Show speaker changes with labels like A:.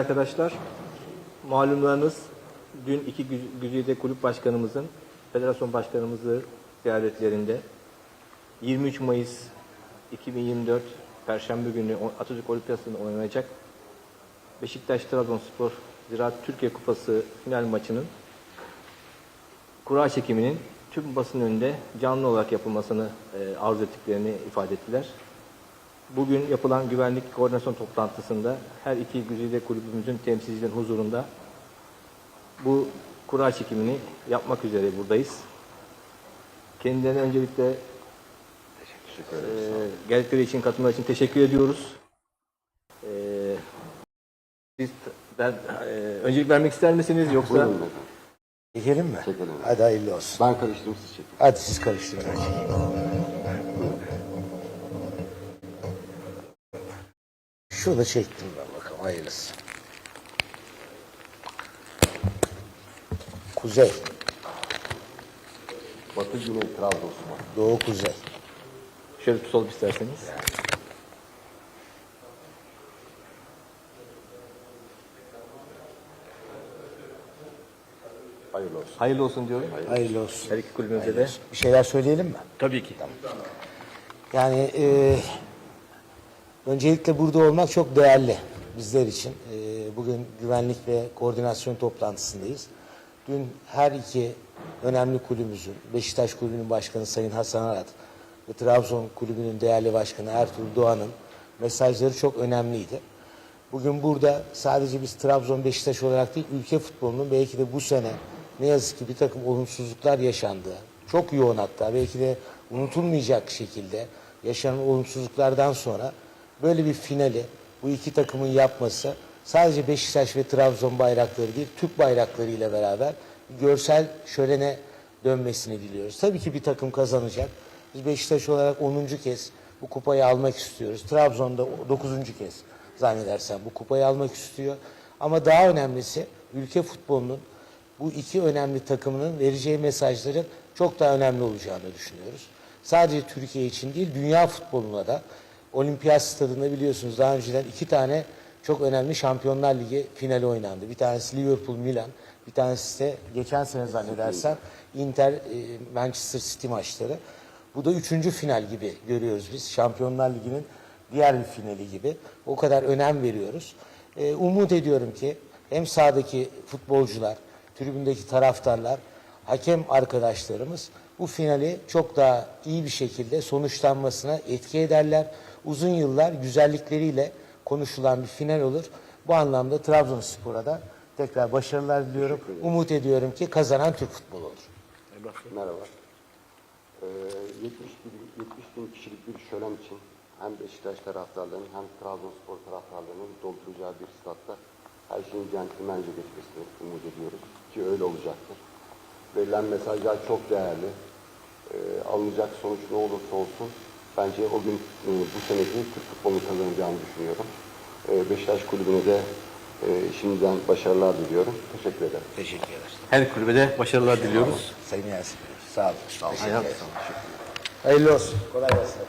A: arkadaşlar. Malumlarınız dün iki Gü- Güzide Kulüp Başkanımızın, Federasyon Başkanımızı ziyaretlerinde 23 Mayıs 2024 Perşembe günü Atatürk Olimpiyası'nda oynanacak Beşiktaş Trabzonspor Ziraat Türkiye Kupası final maçının kura çekiminin tüm basın önünde canlı olarak yapılmasını e, arzu ettiklerini ifade ettiler. Bugün yapılan güvenlik koordinasyon toplantısında her iki güzide kulübümüzün temsilcilerin huzurunda bu kura çekimini yapmak üzere buradayız. Kendilerine öncelikle e, geldikleri için, katılımları için teşekkür ediyoruz. E, siz, ben, e, öncelik vermek ister misiniz yoksa?
B: Buyurun.
C: Çekelim mi?
B: Çekelim.
C: Hadi hayırlı olsun.
B: Ben karıştırdım siz çekin.
C: Hadi siz karıştırın. ben Şurada çektim ben bakalım hayırlısı. Kuzey,
B: Batı Güney Trabzonspor.
C: Doğu Kuzey.
A: Şöyle tutalım isterseniz.
B: Hayırlı olsun.
A: Hayırlı olsun diyorum.
C: Hayırlı olsun.
A: Her iki kulübümüze de.
C: Bir şeyler söyleyelim mi?
A: Tabii ki.
C: Yani e, öncelikle burada olmak çok değerli bizler için. E, bugün güvenlik ve koordinasyon toplantısındayız. Dün her iki önemli kulübümüzün, Beşiktaş Kulübü'nün başkanı Sayın Hasan Arat ve Trabzon Kulübü'nün değerli başkanı Ertuğrul Doğan'ın mesajları çok önemliydi. Bugün burada sadece biz Trabzon Beşiktaş olarak değil, ülke futbolunun belki de bu sene ne yazık ki bir takım olumsuzluklar yaşandığı, çok yoğun hatta belki de unutulmayacak şekilde yaşanan olumsuzluklardan sonra böyle bir finali bu iki takımın yapması sadece Beşiktaş ve Trabzon bayrakları değil, Türk bayraklarıyla beraber bir görsel şölene dönmesini diliyoruz. Tabii ki bir takım kazanacak. Biz Beşiktaş olarak 10. kez bu kupayı almak istiyoruz. Trabzon'da 9. kez zannedersem bu kupayı almak istiyor. Ama daha önemlisi ülke futbolunun bu iki önemli takımının vereceği mesajların çok daha önemli olacağını düşünüyoruz. Sadece Türkiye için değil, dünya futboluna da Olimpiyat stadında biliyorsunuz daha önceden iki tane çok önemli Şampiyonlar Ligi finali oynandı. Bir tanesi Liverpool Milan, bir tanesi de geçen sene zannedersem Inter e, Manchester City maçları. Bu da üçüncü final gibi görüyoruz biz. Şampiyonlar Ligi'nin diğer bir finali gibi. O kadar önem veriyoruz. Ee, umut ediyorum ki hem sahadaki futbolcular, tribündeki taraftarlar, hakem arkadaşlarımız bu finali çok daha iyi bir şekilde sonuçlanmasına etki ederler. Uzun yıllar güzellikleriyle konuşulan bir final olur. Bu anlamda Trabzonspor'a da tekrar başarılar diliyorum. Umut ediyorum ki kazanan Türk futbolu olur.
B: Merhaba. Ee, 70, bin, 70 bin kişilik bir şölen için hem Beşiktaş taraftarlarının hem Trabzonspor taraftarlarının dolduracağı bir statta her şeyin centilmence geçmesini umut ediyoruz. Ki öyle olacaktır. Verilen mesajlar çok değerli. Ee, alınacak sonuç ne olursa olsun bence o gün e, bu seneki Türk futbolunu kazanacağını düşünüyorum. Ee, Beşiktaş kulübüne de e, şimdiden başarılar diliyorum. Teşekkür ederim.
C: Teşekkür ederiz.
A: Her kulübede başarılar diliyoruz.
C: Sayın Yasin. Sağ olun. Ederim.
A: sağlık.
C: Hayırlı olsun. Kolay gelsin.